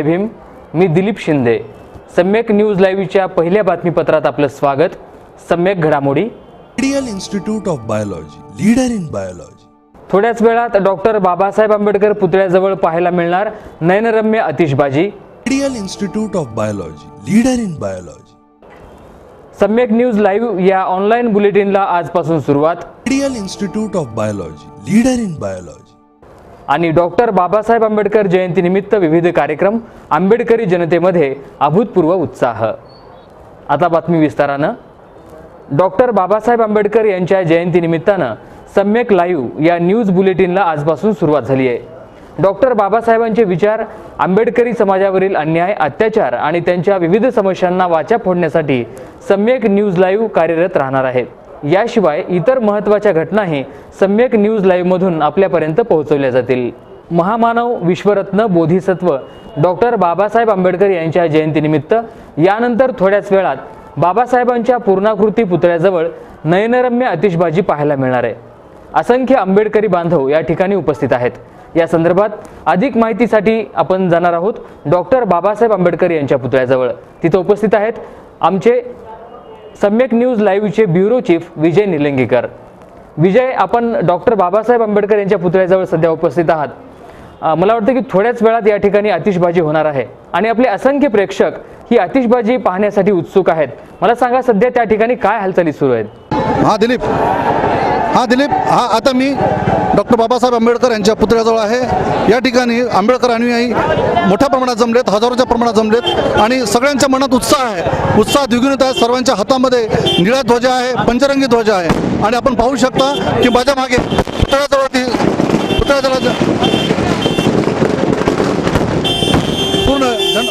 जय भीम मी दिलीप शिंदे सम्यक न्यूज लाईव्हच्या पहिल्या बातमीपत्रात आपलं स्वागत सम्यक घडामोडी Ideal Institute of Biology, leader in biology. थोड्याच वेळात डॉक्टर बाबासाहेब आंबेडकर पुतळ्याजवळ पाहायला मिळणार नयनरम्य आतिषबाजी Ideal Institute of Biology, leader in biology. Samyak news live या ऑनलाईन बुलेटिनला आजपासून सुरुवात Ideal Institute of Biology, leader in biology. आणि डॉक्टर बाबासाहेब आंबेडकर जयंतीनिमित्त विविध कार्यक्रम आंबेडकरी जनतेमध्ये अभूतपूर्व उत्साह. आता बातमी विस्तारानं. डॉक्टर बाबासाहेब आंबेडकर यांच्या जयंतीनिमित्तानं सम्यक लाईव्ह या न्यूज बुलेटिनला आजपासून सुरुवात झाली आहे. डॉक्टर बाबासाहेबांचे विचार आंबेडकरी समाजावरील अन्याय अत्याचार आणि त्यांच्या विविध समस्यांना वाचा फोडण्यासाठी सम्यक न्यूज लाईव्ह कार्यरत राहणार आहेत. याशिवाय इतर महत्त्वाच्या घटनाही सम्यक न्यूज लाईव्हमधून आपल्यापर्यंत पोहोचवल्या जातील. महामानव विश्वरत्न बोधिसत्व डॉक्टर बाबासाहेब आंबेडकर यांच्या जयंतीनिमित्त यानंतर थोड्याच वेळात बाबासाहेबांच्या पूर्णाकृती पुतळ्याजवळ नयनरम्य आतिषबाजी पाहायला मिळणार आहे. असंख्य आंबेडकरी बांधव या ठिकाणी उपस्थित आहेत. या संदर्भात अधिक माहितीसाठी आपण जाणार आहोत डॉक्टर बाबासाहेब आंबेडकर यांच्या पुतळ्याजवळ. तिथं उपस्थित आहेत आमचे सम्यक न्यूज लाईव्हचे ब्युरो चीफ विजय निलंगेकर. विजय आपण डॉक्टर बाबासाहेब आंबेडकर यांच्या पुतळ्याजवळ सध्या उपस्थित आहात. मला वाटतं की थोड्याच वेळात या ठिकाणी आतिषबाजी होणार आहे. आणि आपले असंख्य प्रेक्षक ही आतिषबाजी पाहण्यासाठी उत्सुक आहेत. मला सांगा सध्या त्या ठिकाणी काय हालचाली सुरू आहेत? हा दिलीप. हा दिलीप हा आता मी डॉक्टर बाबासाहेब आंबेडकर यांच्या पुतळ्याजवळ आहे. या ठिकाणी आंबेडकर अनुयायी मोठ्या प्रमाणात जमलेत हजारोच्या प्रमाणात जमलेत आणि सगळ्यांच्या मनात उत्साह आहे. उत्साह द्विगुणित आहे सर्वांच्या हातामध्ये निळा ध्वज आहे पंचरंगी ध्वज आहे. आणि आपण पाहू शकता की माझ्या मागे पुतळ्याजवळ पुतळ्याजवळ पूर्ण जन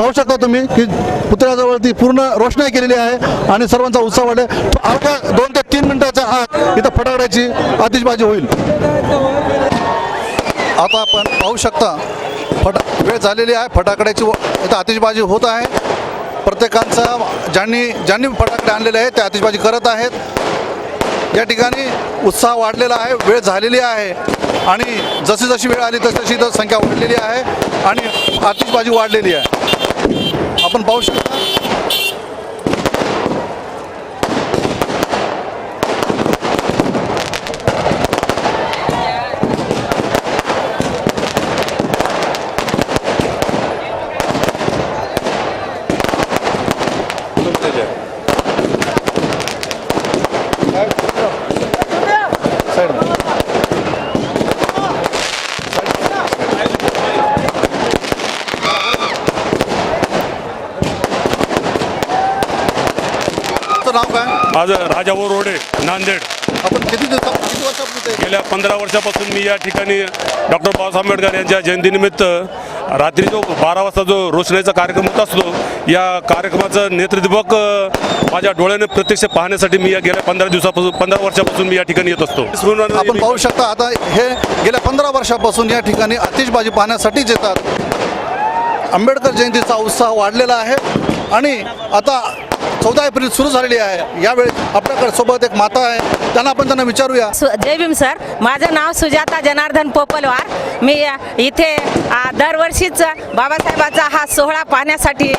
पाहू शकता तुम्ही की पुतळ्याजवळती पूर्ण रोषणाई केलेली आहे आणि सर्वांचा उत्साह वाढे अवघ्या दोन ते तीन मिनिटाच्या आत इथं फटाकड्याची आतिषबाजी होईल. आता आपण पाहू शकता फटा वेळ झालेली आहे. फटाकड्याची इथं आतिषबाजी होत आहे. प्रत्येकांचा ज्यांनी ज्यांनी फटाकडे आणलेले आहेत ते आतिषबाजी करत आहेत. या ठिकाणी उत्साह वाढलेला आहे वेळ झालेली आहे. आणि जशी जशी वेळ आली तशी तशी इथं संख्या वाढलेली आहे. आणि आतिषबाजी वाढलेली आहे. आपण पाहू शकता. तुमचं नाव काय? माझं राजाभाऊ रोडे नांदेड. आपण किती दिवसा किती वर्षापासून? गेल्या पंधरा वर्षापासून मी या ठिकाणी डॉक्टर बाबासाहेब आंबेडकर यांच्या जयंतीनिमित्त रात्री जो बारा वाजता जो रोषणाईचा कार्यक्रम होत असतो या कार्यक्रमाचं नेतृत्वक माझ्या डोळ्याने प्रत्यक्ष पाहण्यासाठी मी या गेल्या पंधरा दिवसापासून पंधरा वर्षापासून मी या ठिकाणी येत असतो. आपण पाहू शकता आता हे गेल्या पंधरा वर्षापासून या ठिकाणी आतिषबाजी पाहण्यासाठीच येतात. आंबेडकर जयंतीचा उत्साह वाढलेला आहे आणि आता चौदा एप्रिल सुरू झालेली आहे. यावेळी आपल्याकडे सोबत एक माता आहे. त्यांना आपण त्यांना विचारूया. सु जय भीम सर. माझं नाव सुजाता जनार्दन पोपलवार. मी इथे दरवर्षीच बाबासाहेबाचा हा सोहळा पाहण्यासाठी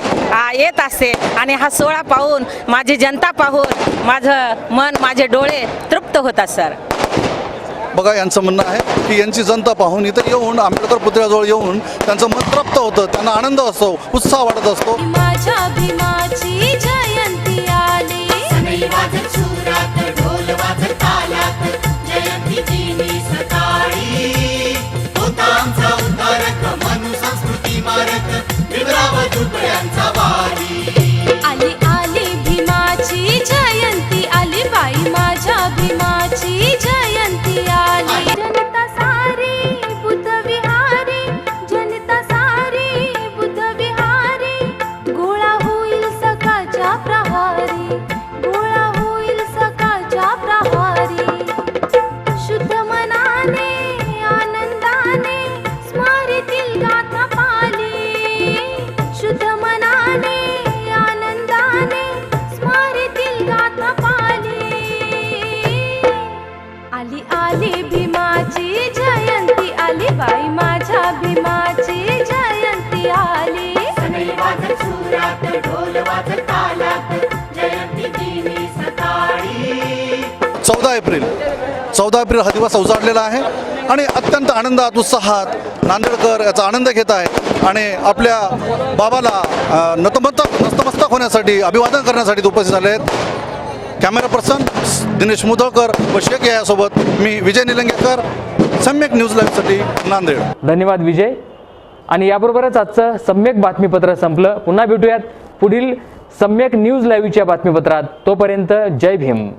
येत असते. आणि हा सोहळा पाहून माझी जनता पाहून माझं मन माझे डोळे तृप्त होतात सर. बघा यांचं म्हणणं आहे की यांची जनता पाहून इथं येऊन आंबेडकर पुतळ्याजवळ येऊन त्यांचं मन तृप्त होतं त्यांना आनंद असतो उत्साह वाटत असतो. जयंती चौदा एप्रिल हा दिवस उजाडलेला आहे आणि अत्यंत आनंदात उत्साहात नांदेडकर याचा आनंद घेत आहेत आणि आपल्या बाबाला नतमस्तक नतमस्तक होण्यासाठी अभिवादन करण्यासाठी उपस्थित झाले आहेत. कॅमेरा पर्सन दिनेश मुदळकर व शेख यासोबत मी विजय निलंगेकर सम्यक न्यूज लाईव्हसाठी नांदेड. धन्यवाद विजय. आणि याबरोबरच आजचं सम्यक बातमीपत्र संपलं. पुन्हा भेटूयात पुढील सम्यक न्यूज लाईव्हच्या बातमीपत्रात. तोपर्यंत जय भीम.